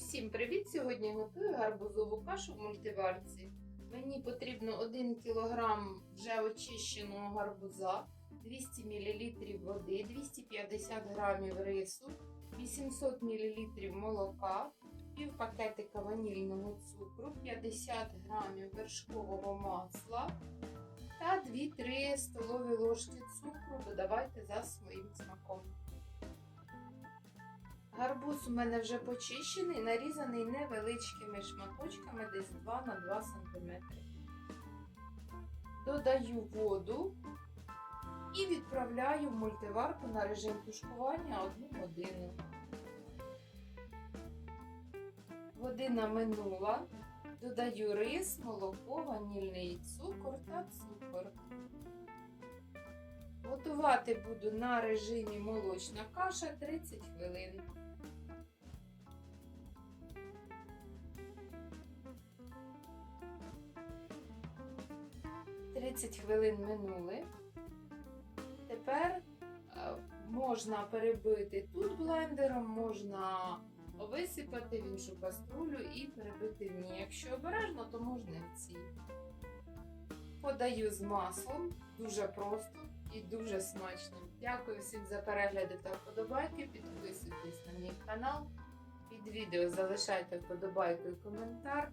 Усім привіт! Сьогодні готую гарбузову кашу в мультиварці. Мені потрібно 1 кг вже очищеного гарбуза, 200 мл води, 250 г рису, 800 мл молока, пів пакетика ванільного цукру, 50 г вершкового масла та 2-3 столові ложки цукру додавайте за своїм смаком. У мене вже почищений, нарізаний невеличкими шматочками, десь 2 на 2 см. Додаю воду і відправляю в мультиварку на режим тушкування 1 годину. Година минула. Додаю рис, молоко, ванільний цукор та цукор. Готувати буду на режимі молочна каша 30 хвилин. Тридцять хвилин минули. Тепер е, можна перебити тут блендером, можна висипати в іншу каструлю і перебити в ній. Якщо обережно, то можна і в цій. Подаю з маслом, дуже просто і дуже смачно. Дякую всім за перегляди та вподобайки. Підписуйтесь на мій канал. Під відео залишайте вподобайку і коментар,